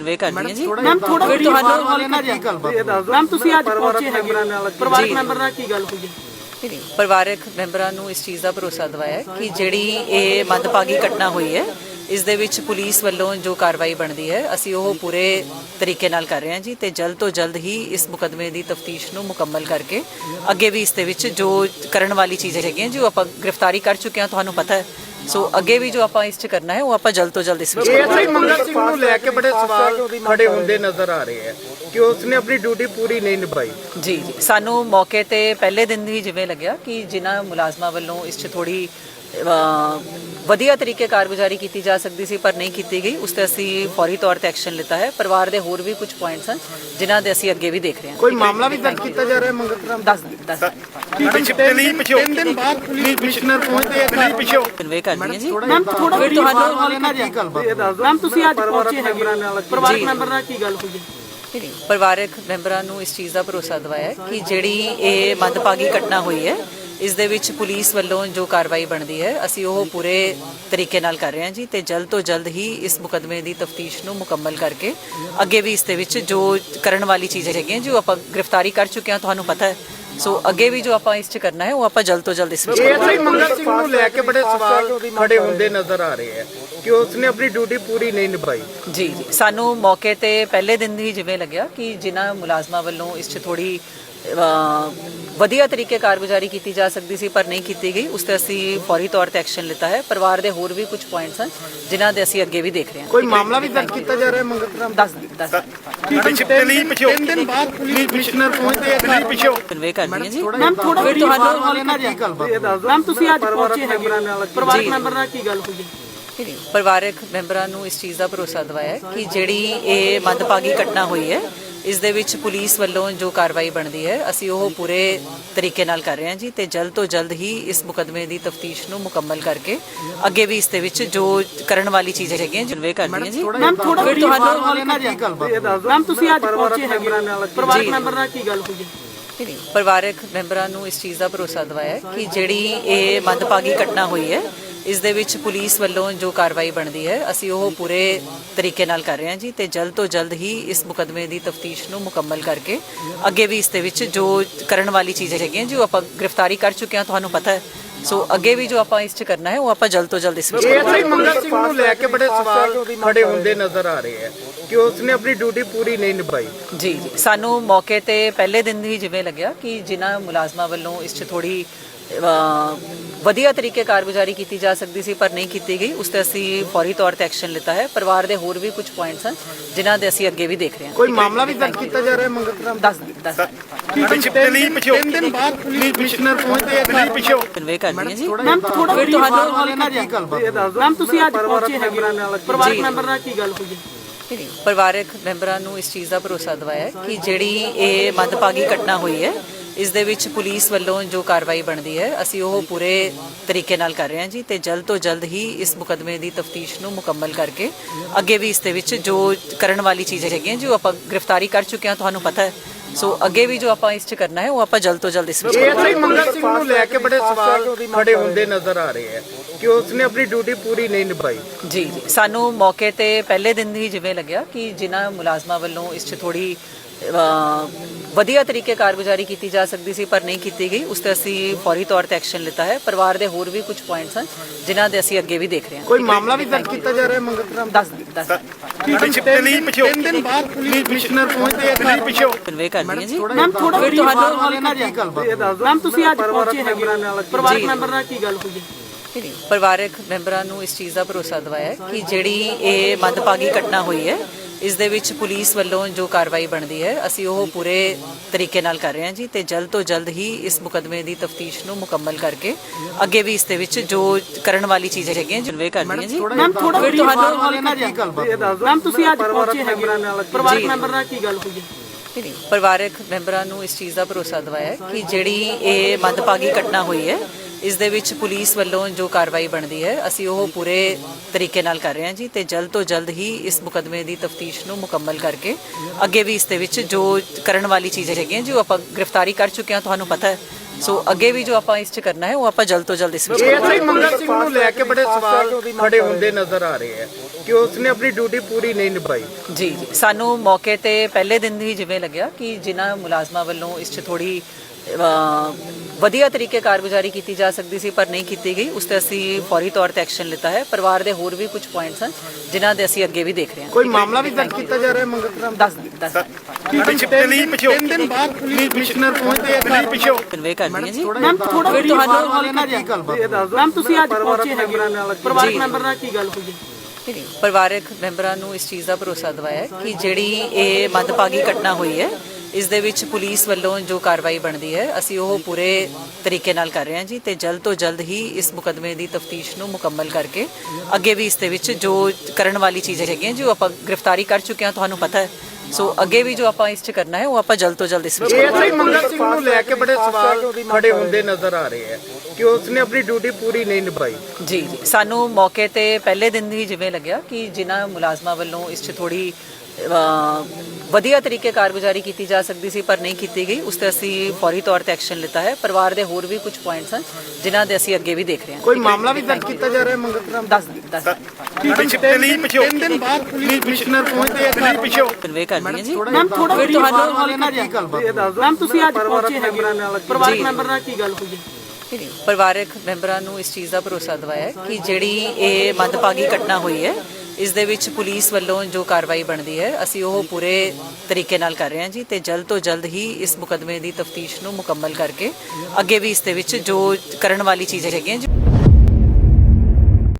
Convey ਕਰਦੀ ਹਾਂ ਜੀ। ਮੈਮ ਥੋੜਾ ਫਿਰ ਤੁਹਾਨੂੰ ਹਲਕਾ ਜਿਹਾ ਮੈਮ ਤੁਸੀਂ ਅੱਜ ਪਹੁੰਚੇ ਹੈਗੇ ਪਰਿਵਾਰਕ ਮੈਂਬਰ ਨਾਲ ਕੀ ਗੱਲ ਹੋਈ? ਹੈ ਪਰਿਵਾਰਕ ਮੈਂਬਰਾਂ ਨੂੰ ਇਸ ਚੀਜ਼ ਦਾ ਭਰੋਸਾ ਦਿਵਾਇਆ ਹੈ ਕਿ ਜਿਹੜੀ ਇਹ ਮੰਦਭਾਗੀ ਘਟਨਾ ਹੋਈ ਹੈ ਇਸ ਦੇ ਵਿੱਚ ਪੁਲਿਸ ਵੱਲੋਂ ਜੋ ਕਾਰਵਾਈ ਬਣਦੀ ਹੈ ਅਸੀਂ ਉਹ ਪੂਰੇ ਤਰੀਕੇ ਨਾਲ ਕਰ ਰਹੇ ਹਾਂ ਜੀ ਤੇ ਜਲਦ ਤੋਂ ਜਲਦ ਹੀ ਇਸ ਮੁਕਦਮੇ ਦੀ ਤਫਤੀਸ਼ ਨੂੰ ਮੁਕੰਮਲ ਕਰਕੇ ਅੱਗੇ ਵੀ ਇਸ ਦੇ ਵਿੱਚ ਜੋ ਕਰਨ ਵਾਲੀ ਚੀਜ਼ਾਂ ਹੈਗੀਆਂ ਜੋ ਆਪਾਂ ਗ੍ਰਿਫਤਾਰੀ ਕਰ ਚੁੱਕੇ ਹਾਂ ਤੁਹਾਨੂੰ ਪਤਾ ਹੈ। ਸੋ ਅੱਗੇ ਵੀ ਜੋ ਆਪਾਂ ਇਸ 'ਚ ਕਰਨਾ ਹੈ ਉਹ ਆਪਾਂ ਜਲਦ ਤੋਂ ਜਲਦ ਇਸ ਵਿੱਚ ਏਐਸਆਈ ਮੰਗਲ ਸਿੰਘ ਨੂੰ ਲੈ ਕੇ ਬੜੇ ਸਵਾਲ ਖੜੇ ਹੁੰਦੇ ਨਜ਼ਰ ਆ ਰਹੇ ਹੈ। ਕਿ ਉਸਨੇ ਆਪਣੀ ਡਿਊਟੀ ਪੂਰੀ ਨਹੀਂ ਨਿਭਾਈ। ਜੀ ਜੀ। ਸਾਨੂੰ ਮੌਕੇ ਤੇ ਪਹਿਲੇ ਦਿਨ ਹੀ ਜਿਵੇਂ ਲੱਗਿਆ ਕਿ ਜਿਨ੍ਹਾਂ ਮੁਲਾਜ਼ਮਾਂ ਵੱਲੋਂ ਇਸ 'ਚ ਥੋੜੀ ਵਧੀਆ ਤਰੀਕੇ ਕਾਰਗੁਜ਼ਾਰੀ ਕੀਤੀ ਜਾ ਸਕਦੀ ਸੀ ਪਰ ਨਹੀਂ ਕੀਤੀ ਗਈ। ਉਸ ਤੇ ਅਸੀਂ ਫੌਰੀ ਤੌਰ ਤੇ ਐਕਸ਼ਨ ਲਿੱਤਾ ਹੈ। ਪਰਿਵਾਰ ਦੇ ਹੋਰ ਵੀ ਕੁਝ ਪੁਆਇੰਟਸ ਹਨ ਜਿਨ੍ਹਾਂ ਦੇ ਅਸੀਂ ਅੱਗੇ ਵੀ ਦੇਖ ਰਹੇ ਹਾਂ। ਕੋਈ ਮਾਮਲਾ ਵੀ ਦਰਜ ਕੀਤਾ ਜਾ ਰਿਹਾ ਮੰਗਲ ਰਾਮ ਦੱਸ ਦੱਸ ਤਿੰਨ ਦਿਨ ਬਾਅਦ ਪੁਲਿਸ ਕਮਿਸ਼ਨਰ ਪਹੁੰਚਦੇ ਆ ਪਿਛੋ ਕਨਵੇ ਕਰਦੀ ਹਾਂ ਜੀ। ਮੈਮ ਥੋੜਾ ਫਿਰ ਤੁਹਾਨੂੰ ਮੈਮ ਤੁਸੀਂ ਅੱਜ ਪਹੁੰਚੇ ਹੈਗੇ ਪਰਿਵਾਰਕ ਮੈਂਬਰ ਨਾਲ ਕੀ ਗੱਲ ਹੋਈ? ਹੈ ਪਰਿਵਾਰਕ ਮੈਂਬਰਾਂ ਨੂੰ ਇਸ ਚੀਜ਼ ਦਾ ਭਰੋਸਾ ਦਵਾਇਆ ਕਿ ਜਿਹੜੀ ਇਹ ਮੰਦਭਾਗੀ ਘਟਨਾ ਹੋਈ ਹੈ, ਇਸ ਦੇ ਵਿੱਚ ਪੁਲਿਸ ਵੱਲੋਂ ਜੋ ਕਾਰਵਾਈ ਬਣਦੀ ਹੈ, ਅਸੀਂ ਉਹ ਪੂਰੇ ਤਰੀਕੇ ਨਾਲ ਕਰ ਰਹੇ ਹਾਂ ਜੀ ਤੇ ਜਲਦ ਤੋਂ ਜਲਦ ਹੀ ਇਸ ਮੁਕਦਮੇ ਦੀ ਤਫਤੀਸ਼ ਨੂੰ ਮੁਕੰਮਲ ਕਰਕੇ ਅੱਗੇ ਵੀ ਇਸ ਦੇ ਵਿੱਚ ਜੋ ਕਰਨ ਵਾਲੀ ਚੀਜ਼ਾਂ ਹੈਗੀਆਂ ਜੋ ਆਪਾਂ ਗ੍ਰਿਫਤਾਰੀ ਕਰ ਚੁੱਕੇ ਹਾਂ, ਤੁਹਾਨੂੰ ਪਤਾ ਹੈ। ਸੋ ਅੱਗੇ ਵੀ ਜੋ ਆਪਾਂ ਇਸ 'ਚ ਕਰਨਾ ਹੈ ਉਹ ਆਪਾਂ ਜਲਦ ਤੋਂ ਜਲਦ ਇਸ ਵਿੱਚ ਏਐਸਆਈ ਮੰਗਲ ਸਿੰਘ ਨੂੰ ਲੈ ਕੇ ਬੜੇ ਸਵਾਲ ਖੜੇ ਹੁੰਦੇ ਨਜ਼ਰ ਆ ਰਹੇ ਹੈ ਕਿ ਉਸਨੇ ਆਪਣੀ ਡਿਊਟੀ ਪੂਰੀ ਨਹੀਂ ਨਿਭਾਈ। ਜੀ ਜੀ। ਸਾਨੂੰ ਮੌਕੇ ਤੇ ਪਹਿਲੇ ਦਿਨ ਹੀ ਜਿਵੇਂ ਲੱਗਿਆ ਕਿ ਜਿਨ੍ਹਾਂ ਮੁਲਾਜ਼ਮਾਂ ਵੱਲੋਂ ਇਸ 'ਚ ਥੋੜੀ ਵਧੀਆ ਤਰੀਕੇ ਕਾਰਗੁਜ਼ਾਰੀ ਕੀਤੀ ਜਾ ਸਕਦੀ ਸੀ ਪਰ ਨਹੀਂ ਕੀਤੀ ਗਈ। ਉਸ ਤੇ ਅਸੀਂ ਫੌਰੀ ਤੌਰ ਤੇ ਐਕਸ਼ਨ ਲਿੱਤਾ ਹੈ। ਪਰਿਵਾਰ ਦੇ ਹੋਰ ਵੀ ਕੁਝ ਪੁਆਇੰਟਸ ਹਨ ਜਿਨ੍ਹਾਂ ਦੇ ਅਸੀਂ ਅੱਗੇ ਵੀ ਦੇਖ ਰਹੇ ਹਾਂ। ਕੋਈ ਮਾਮਲਾ ਵੀ ਦਰਜ ਕੀਤਾ ਜਾ ਰਿਹਾ ਮੰਗਲ ਰਾਮ ਦੱਸ ਦੱਸ ਤਿੰਨ ਦਿਨ ਬਾਅਦ ਪੁਲਿਸ ਕਮਿਸ਼ਨਰ ਪਹੁੰਚਦੇ ਆ। ਪਿਛੋ ਕਨਵੇ ਕਰਦੀ ਹਾਂ ਜੀ। ਮੈਮ ਥੋੜਾ ਫਿਰ ਤੁਹਾਨੂੰ ਹਲਕਾ ਜਿਹਾ ਮੈਮ ਤੁਸੀਂ ਅੱਜ ਪਹੁੰਚੇ ਹੈਗੇ ਪਰਿਵਾਰਕ ਮੈਂਬਰ ਨਾਲ ਕੀ ਗੱਲ ਹੋਈ? ਪਰਿਵਾਰਕ ਮੈਂਬਰਾਂ ਨੂੰ ਇਸ ਚੀਜ਼ ਦਾ ਭਰੋਸਾ ਦਿਵਾਇਆ ਕਿ ਜਿਹੜੀ ਇਹ ਮੰਦਭਾਗੀ ਘਟਨਾ ਹੋਈ ਹੈ ਇਸ ਦੇ ਵਿੱਚ ਪੁਲਿਸ ਵੱਲੋਂ ਜੋ ਕਾਰਵਾਈ ਬਣਦੀ ਹੈ ਅਸੀਂ ਉਹ ਪੂਰੇ ਤਰੀਕੇ ਨਾਲ ਕਰ ਰਹੇ ਹਾਂ ਜੀ ਤੇ ਜਲਦ ਤੋਂ ਜਲਦ ਹੀ ਇਸ ਮੁਕਦਮੇ ਦੀ ਤਫਤੀਸ਼ ਨੂੰ ਮੁਕੰਮਲ ਕਰਕੇ ਅੱਗੇ ਵੀ ਇਸ ਦੇ ਵਿੱਚ ਜੋ ਕਰਨ ਵਾਲੀ ਚੀਜ਼ਾਂ ਹੈਗੀਆਂ ਜਿਵੇਂ ਕਰਦੀ ਹਾਂ ਜੀ। ਮੈਮ ਥੋੜਾ ਫਿਰ ਤੁਹਾਨੂੰ ਮੈਮ ਤੁਸੀਂ ਅੱਜ ਪਹੁੰਚੇ ਹੈਗੇ ਪਰਿਵਾਰਕ ਮੈਂਬਰ ਨਾਲ ਕੀ ਗੱਲ ਹੋਈ ਹੈ? ਪਰਿਵਾਰਕ ਮੈਂਬਰਾਂ ਨੂੰ ਇਸ ਚੀਜ਼ ਦਾ ਭਰੋਸਾ ਦਿਵਾਇਆ ਕਿ ਜਿਹੜੀ ਇਹ ਮੰਦਭਾਗੀ ਘਟਨਾ ਹੋਈ ਹੈ ਇਸ ਦੇ ਵਿੱਚ ਪੁਲਿਸ ਵੱਲੋਂ ਜੋ ਕਾਰਵਾਈ ਬਣਦੀ ਹੈ ਅਸੀਂ ਉਹ ਪੂਰੇ ਤਰੀਕੇ ਨਾਲ ਕਰ ਰਹੇ ਹਾਂ ਜੀ ਤੇ ਜਲਦ ਤੋਂ ਜਲਦ ਹੀ ਇਸ ਮੁਕਦਮੇ ਦੀ ਤਫਤੀਸ਼ ਨੂੰ ਮੁਕੰਮਲ ਕਰਕੇ ਅੱਗੇ ਵੀ ਇਸ ਦੇ ਵਿੱਚ ਜੋ ਕਰਨ ਵਾਲੀ ਚੀਜ਼ਾਂ ਹੈਗੀਆਂ ਜੋ ਆਪਾਂ ਗ੍ਰਿਫਤਾਰੀ ਕਰ ਚੁੱਕੇ ਹਾਂ ਤੁਹਾਨੂੰ ਪਤਾ ਹੈ। ਸੋ ਅੱਗੇ ਵੀ ਜੋ ਆਪਾਂ ਇਸ 'ਚ ਕਰਨਾ ਹੈ ਉਹ ਆਪਾਂ ਜਲਦ ਤੋਂ ਜਲਦ ਇਸ ਵਿੱਚ ਮੰਗਲ ਸਿੰਘ ਨੂੰ ਲੈ ਕੇ ਬੜੇ ਸਵਾਲ ਖੜੇ ਹੁੰਦੇ ਨਜ਼ਰ ਆ ਰਹੇ ਹੈ ਕਿ ਉਸਨੇ ਆਪਣੀ ਡਿਊਟੀ ਪੂਰੀ ਨਹੀਂ ਨਿਭਾਈ। ਜੀ ਜੀ ਸਾਨੂੰ ਮੌਕੇ ਤੇ ਪਹਿਲੇ ਦਿਨ ਹੀ ਜਿਵੇਂ ਲੱਗਿਆ ਕਿ ਜਿਨ੍ਹਾਂ ਮੁਲਾਜ਼ਮਾਂ ਵੱਲੋਂ ਇਸ 'ਚ ਥੋੜੀ ਵਧੀਆ ਤਰੀਕੇ ਕਾਰਗੁਜ਼ਾਰੀ ਕੀਤੀ ਜਾ ਸਕਦੀ ਸੀ ਪਰ ਨਹੀਂ ਕੀਤੀ ਗਈ। ਉਸ ਤੇ ਅਸੀਂ ਫੌਰੀ ਤੌਰ ਤੇ ਐਕਸ਼ਨ ਲਿੱਤਾ ਹੈ। ਪਰਿਵਾਰ ਦੇ ਹੋਰ ਵੀ ਕੁਝ ਪੁਆਇੰਟਸ ਹਨ ਜਿਨ੍ਹਾਂ ਦੇ ਅਸੀਂ ਅੱਗੇ ਵੀ ਦੇਖ ਰਹੇ ਹਾਂ। ਕੋਈ ਮਾਮਲਾ ਵੀ ਦਰਜ ਕੀਤਾ ਜਾ ਰਿਹਾ ਮੰਗਲ ਰਾਮ ਦੱਸ ਦੱਸ ਤਿੰਨ ਦਿਨ ਬਾਅਦ ਪੁਲਿਸ ਕਮਿਸ਼ਨਰ ਪਹੁੰਚਦੇ ਆ ਪਿਛੋ ਕਨਵੇ ਕਰਦੀ ਹਾਂ ਜੀ। ਮੈਮ ਥੋੜਾ ਫਿਰ ਤੁਹਾਨੂੰ ਹਲਕਾ ਜਿਹਾ ਮੈਮ ਤੁਸੀਂ ਅੱਜ ਪਹੁੰਚੇ ਹੈਗੇ ਪਰਿਵਾਰਕ ਮੈਂਬਰ ਨਾਲ ਕੀ ਗੱਲ ਹੋਈ ਹੈ? ਪਰਿਵਾਰਕ ਮੈਂਬਰਾਂ ਨੂੰ ਇਸ ਚੀਜ਼ ਦਾ ਭਰੋਸਾ ਦਿਵਾਇਆ ਹੈ ਕਿ ਜਿਹੜੀ ਇਹ ਮੰਦਭਾਗੀ ਘਟਨਾ ਹੋਈ ਹੈ ਇਸ ਦੇ ਵਿੱਚ ਪੁਲਿਸ ਵੱਲੋਂ ਜੋ ਕਾਰਵਾਈ ਬਣਦੀ ਹੈ ਅਸੀਂ ਉਹ ਪੂਰੇ ਤਰੀਕੇ ਨਾਲ ਕਰ ਰਹੇ ਹਾਂ ਜੀ ਤੇ ਜਲਦ ਤੋਂ ਜਲਦ ਹੀ ਇਸ ਮੁਕਦਮੇ ਦੀ ਤਫਤੀਸ਼ ਨੂੰ ਮੁਕੰਮਲ ਕਰਕੇ ਅੱਗੇ ਵੀ ਇਸ ਦੇ ਵਿੱਚ ਜੋ ਕਰਨ ਵਾਲੀ ਚੀਜ਼ਾਂ ਹੈਗੀਆਂ ਜੋ ਆਪਾਂ ਗ੍ਰਿਫਤਾਰੀ ਕਰ ਚੁੱਕੇ ਹਾਂ ਤੁਹਾਨੂੰ ਪਤਾ ਹੈ। ਸੋ ਅੱਗੇ ਵੀ ਜੋ ਆਪਾਂ ਇਸ 'ਚ ਕਰਨਾ ਹੈ ਉਹ ਆਪਾਂ ਜਲਦ ਤੋਂ ਜਲਦ ਇਸ ਵਿੱਚ ਏਐਸਆਈ ਮੰਗਲ ਸਿੰਘ ਨੂੰ ਲੈ ਕੇ ਬੜੇ ਸਵਾਲ ਖੜੇ ਹੁੰਦੇ ਨਜ਼ਰ ਆ ਰਹੇ ਹੈ। ਕਿ ਉਸਨੇ ਆਪਣੀ ਡਿਊਟੀ ਪੂਰੀ ਨਹੀਂ ਨਿਭਾਈ। ਜੀ ਜੀ। ਸਾਨੂੰ ਮੌਕੇ ਤੇ ਪਹਿਲੇ ਦਿਨ ਹੀ ਜਿਵੇਂ ਲੱਗਿਆ ਕਿ ਜਿਨ੍ਹਾਂ ਮੁਲਾਜ਼ਮਾਂ ਵੱਲੋਂ ਇਸ 'ਚ ਥੋੜੀ ਵਧੀਆ ਤਰੀਕੇ ਕਾਰਗੁਜ਼ਾਰੀ ਕੀਤੀ ਜਾ ਸਕਦੀ ਸੀ ਪਰ ਨਹੀਂ ਕੀਤੀ ਗਈ ਉਸ ਤੇ ਅਸੀਂ ਫੌਰੀ ਤੌਰ ਤੇ ਐਕਸ਼ਨ ਲਿੱਤਾ ਹੈ। ਪਰਿਵਾਰ ਦੇ ਹੋਰ ਵੀ ਕੁਝ ਪੁਆਇੰਟਸ ਹਨ ਜਿਨ੍ਹਾਂ ਦੇ ਅਸੀਂ ਅੱਗੇ ਵੀ ਦੇਖ ਰਹੇ ਹਾਂ। ਕੋਈ ਮਾਮਲਾ ਵੀ ਦਰਜ ਕੀਤਾ ਜਾ ਰਿਹਾ ਮੰਗਲ ਰਾਮ ਦੱਸ ਦੱਸ ਤਿੰਨ ਦਿਨ ਬਾਅਦ ਪੁਲਿਸ ਕਮਿਸ਼ਨਰ ਪਹੁੰਚਦੇ ਆ ਪਿਛੋ ਕਨਵੇ ਕਰਦੀ ਹਾਂ ਜੀ। ਮੈਮ ਥੋੜਾ ਫਿਰ ਤੁਹਾਨੂੰ ਹਲਕਾ ਜਿਹਾ ਮੈਮ ਤੁਸੀਂ ਅੱਜ ਪਹੁੰਚੇ ਹੈਗੇ ਪਰਿਵਾਰਕ ਮੈਂਬਰ ਨਾਲ ਕੀ ਗੱਲ ਹੋਈ? ਹੈ ਪਰਿਵਾਰਕ ਮੈਂਬਰਾਂ ਨੂੰ ਇਸ ਚੀਜ਼ ਦਾ ਭਰੋਸਾ ਦਿਵਾਇਆ ਕਿ ਜਿਹੜੀ ਇਹ ਮੰਦਭਾਗੀ ਘਟਨਾ ਹੋਈ ਹੈ ਇਸ ਦੇ ਵਿੱਚ ਪੁਲਿਸ ਵੱਲੋਂ ਜੋ ਕਾਰਵਾਈ ਬਣਦੀ ਹੈ ਅਸੀਂ ਉਹ ਪੂਰੇ ਤਰੀਕੇ ਨਾਲ ਕਰ ਰਹੇ ਹਾਂ ਜੀ ਤੇ ਜਲਦ ਤੋਂ ਜਲਦ ਹੀ ਇਸ ਮੁਕਦਮੇ ਦੀ ਤਫਤੀਸ਼ ਨੂੰ ਮੁਕੰਮਲ ਕਰਕੇ ਅੱਗੇ ਵੀ ਇਸ ਦੇ ਵਿੱਚ ਜੋ ਕਰਨ ਵਾਲੀ ਚੀਜ਼ਾਂ ਹੈਗੀਆਂ ਜਿਵੇਂ ਕਰਦੀ ਹਾਂ ਜੀ। ਮੈਮ ਥੋੜਾ ਫਿਰ ਤੁਹਾਨੂੰ ਹਲਕਾ ਜਿਹਾ ਮੈਮ ਤੁਸੀਂ ਅੱਜ ਪਹੁੰਚੇ ਹੈਗੇ ਪਰਿਵਾਰਕ ਮੈਂਬਰ ਨਾਲ ਕੀ ਗੱਲ ਹੋਈ ਹੈ? ਪਰਿਵਾਰਕ ਮੈਂਬਰਾਂ ਨੂੰ ਇਸ ਚੀਜ਼ ਦਾ ਭਰੋਸਾ ਦਿਵਾਇਆ ਕਿ ਜਿਹੜੀ ਇਹ ਮੰਦਭਾਗੀ ਘਟਨਾ ਹੋਈ ਹੈ ਇਸ ਦੇ ਵਿੱਚ ਪੁਲਿਸ ਵੱਲੋਂ ਜੋ ਕਾਰਵਾਈ ਬਣਦੀ ਹੈ ਅਸੀਂ ਉਹ ਪੂਰੇ ਤਰੀਕੇ ਨਾਲ ਕਰ ਰਹੇ ਹਾਂ ਜੀ ਤੇ ਜਲਦ ਤੋਂ ਜਲਦ ਹੀ ਇਸ ਮੁਕਦਮੇ ਦੀ ਤਫਤੀਸ਼ ਨੂੰ ਮੁਕੰਮਲ ਕਰਕੇ ਅੱਗੇ ਵੀ ਇਸ ਦੇ ਵਿੱਚ ਜੋ ਕਰਨ ਵਾਲੀ ਚੀਜ਼ਾਂ ਹੈਗੀਆਂ ਜੋ ਆਪਾਂ ਗ੍ਰਿਫਤਾਰੀ ਕਰ ਚੁੱਕੇ ਹਾਂ ਤੁਹਾਨੂੰ ਪਤਾ ਹੈ। ਸੋ ਅੱਗੇ ਵੀ ਜੋ ਆਪਾਂ ਇਸ 'ਚ ਕਰਨਾ ਹੈ ਉਹ ਆਪਾਂ ਜਲਦ ਤੋਂ ਜਲਦ ਇਸ ਵਿੱਚ ਏਐਸਆਈ ਮੰਗਲ ਸਿੰਘ ਨੂੰ ਲੈ ਕੇ ਬੜੇ ਸਵਾਲ ਖੜੇ ਹੁੰਦੇ ਨਜ਼ਰ ਆ ਰਹੇ ਹੈ ਕਿ ਉਸਨੇ ਆਪਣੀ ਡਿਊਟੀ ਪੂਰੀ ਨਹੀਂ ਨਿਭਾਈ। ਜੀ ਜੀ। ਸਾਨੂੰ ਮੌਕੇ ਤੇ ਪਹਿਲੇ ਦਿਨ ਹੀ ਜਿਵੇਂ ਲੱਗਿਆ ਕਿ ਜਿਨ੍ਹਾਂ ਮੁਲਾਜ਼ਮਾਂ ਵੱਲੋਂ ਇਸ 'ਚ ਥੋੜੀ ਵਧੀਆ ਤਰੀਕੇ ਕਾਰਗੁਜ਼ਾਰੀ ਕੀਤੀ ਜਾ ਸਕਦੀ ਸੀ ਪਰ ਨਹੀਂ ਕੀਤੀ ਗਈ। ਉਸ ਤੇ ਅਸੀਂ ਫੌਰੀ ਤੌਰ ਤੇ ਐਕਸ਼ਨ ਲਿੱਤਾ ਹੈ। ਪਰਿਵਾਰ ਦੇ ਹੋਰ ਵੀ ਕੁਝ ਪੁਆਇੰਟਸ ਹਨ ਜਿਨ੍ਹਾਂ ਦੇ ਅਸੀਂ ਅੱਗੇ ਵੀ ਦੇਖ ਰਹੇ ਹਾਂ। ਕੋਈ ਮਾਮਲਾ ਵੀ ਦਰਜ ਕੀਤਾ ਜਾ ਰਿਹਾ ਹੈ ਮੰਗਤ ਰਾਮ? ਦੱਸ ਦੱਸ ਤਿੰਨ ਦਿਨ ਬਾਅਦ ਪੁਲਿਸ ਕਮਿਸ਼ਨਰ ਪਹੁੰਚਦੇ ਆ ਘਰ ਪਿਛੋ ਕਨਵੇ ਕਰ ਰਹੀ ਹਾਂ ਜੀ। ਮੈਮ ਥੋੜਾ ਫਿਰ ਤੁਹਾਨੂੰ ਹਲਕਾ ਜਿਹਾ ਮੈਮ ਤੁਸੀਂ ਅੱਜ ਪਹੁੰਚੇ ਹੈਗੇ ਪਰਿਵਾਰਕ ਮੈਂਬਰ ਨਾਲ ਕੀ ਗੱਲ ਹੋਈ ਪਰਿਵਾਰਕ ਮੈਂਬਰਾਂ ਨੂੰ ਇਸ ਚੀਜ਼ ਦਾ ਭਰੋਸਾ ਦਿਵਾਇਆ ਕਿ ਜਿਹੜੀ ਇਹ ਮੰਦਭਾਗੀ ਘਟਨਾ ਹੋਈ ਹੈ ਇਸ ਦੇ ਵਿੱਚ ਪੁਲਿਸ ਵੱਲੋਂ ਜੋ ਕਾਰਵਾਈ ਬਣਦੀ ਹੈ ਅਸੀਂ ਉਹ ਪੂਰੇ ਤਰੀਕੇ ਨਾਲ ਕਰ ਰਹੇ ਹਾਂ ਜੀ ਤੇ ਜਲਦ ਤੋਂ ਜਲਦ ਹੀ ਇਸ ਮੁਕਦਮੇ ਦੀ ਤਫਤੀਸ਼ ਨੂੰ ਮੁਕੰਮਲ ਕਰਕੇ ਅੱਗੇ ਵੀ ਇਸ ਦੇ ਵਿੱਚ ਜੋ ਕਰਨ ਵਾਲੀ ਚੀਜ਼ਾਂ ਹੈਗੀਆਂ ਜੋ ਆਪਾਂ ਗ੍ਰਿਫਤਾਰੀ ਕਰ ਚੁੱਕੇ ਹਾਂ ਤੁਹਾਨੂੰ ਪਤਾ ਹੈ। ਸੋ ਅੱਗੇ ਵੀ ਜੋ ਆਪਾਂ ਇਸ 'ਚ ਕਰਨਾ ਹੈ ਉਹ ਆਪਾਂ ਜਲਦ ਤੋਂ ਜਲਦ ਇਸ ਵਿੱਚ ਇਹ ਸਿੰਘ ਨੂੰ ਲੈ ਕੇ ਬੜੇ ਸਵਾਲ ਖੜੇ ਹੁੰਦੇ ਨਜ਼ਰ ਆ ਰਹੇ ਆ ਕਿ ਉਸਨੇ ਆਪਣੀ ਡਿਊਟੀ ਪੂਰੀ ਨਹੀਂ ਨਿਭਾਈ। ਜੀ ਜੀ। ਸਾਨੂੰ ਮੌਕੇ ਤੇ ਪਹਿਲੇ ਦਿਨ ਹੀ ਜਿਵੇਂ ਲੱਗਿਆ ਕਿ ਜਿਨ੍ਹਾਂ ਮੁਲਾਜ਼ਮਾਂ ਵੱਲੋਂ ਇਸ 'ਚ ਥੋੜੀ ਵਧੀਆ ਤਰੀਕੇ ਕਾਰਗੁਜ਼ਾਰੀ ਕੀਤੀ ਜਾ ਸਕਦੀ ਸੀ ਪਰ ਨਹੀਂ ਕੀਤੀ ਗਈ। ਉਸ ਤੇ ਅਸੀਂ ਫੌਰੀ ਤੌਰ ਤੇ ਐਕਸ਼ਨ ਲਿੱਤਾ ਹੈ। ਪਰਿਵਾਰ ਦੇ ਹੋਰ ਵੀ ਕੁਝ ਪੁਆਇੰਟਸ ਹਨ ਜਿਨ੍ਹਾਂ ਦੇ ਅਸੀਂ ਅੱਗੇ ਵੀ ਦੇਖ ਰਹੇ ਹਾਂ। ਕੋਈ ਮਾਮਲਾ ਵੀ ਦਰਜ ਕੀਤਾ ਜਾ ਰਿਹਾ ਹੈ ਮੰਗਤ ਰਾਮ ਦੱਸ ਦੱਸ ਤਿੰਨ ਦਿਨ ਬਾਅਦ ਪੁਲਿਸ ਕਮਿਸ਼ਨਰ ਪਹੁੰਚਦੇ ਆ ਘਰ? ਪਿਛੋ। ਕਨਵੇ ਕਰ ਰਹੀ ਹਾਂ ਜੀ। ਮੈਮ ਥੋੜਾ ਫਿਰ ਤੁਹਾਨੂੰ ਹਲਕਾ ਜਿਹਾ ਮੈਮ ਤੁਸੀਂ ਅੱਜ ਪਹੁੰਚੇ ਹੈਗੇ। ਪਰਿਵਾਰਕ ਮੈਂਬਰ ਨਾਲ ਕੀ ਗੱਲ ਹੋਈ? ਹੈ ਪਰਿਵਾਰਕ ਮੈਂਬਰਾਂ ਨੂੰ ਇਸ ਚੀਜ਼ ਦਾ ਭਰੋਸਾ ਦਿਵਾਇਆ ਹੈ ਕਿ ਜਿਹੜੀ ਇਹ ਮੰਦਭਾਗੀ ਘਟਨਾ ਹੋਈ ਹੈ ਇਸ ਦੇ ਵਿੱਚ ਪੁਲਿਸ ਵੱਲੋਂ ਜੋ ਕਾਰਵਾਈ ਬਣਦੀ ਹੈ, ਅਸੀਂ ਉਹ ਪੂਰੇ ਤਰੀਕੇ ਨਾਲ ਕਰ ਰਹੇ ਹਾਂ ਜੀ ਤੇ ਜਲਦ ਤੋਂ ਜਲਦ ਹੀ ਇਸ ਮੁਕਦਮੇ ਦੀ ਤਫਤੀਸ਼ ਨੂੰ ਮੁਕੰਮਲ ਕਰਕੇ ਅੱਗੇ ਵੀ ਇਸ ਦੇ ਵਿੱਚ ਜੋ ਕਰਨ ਵਾਲੀ ਚੀਜ਼ਾਂ ਹੈਗੀਆਂ ਜੀ।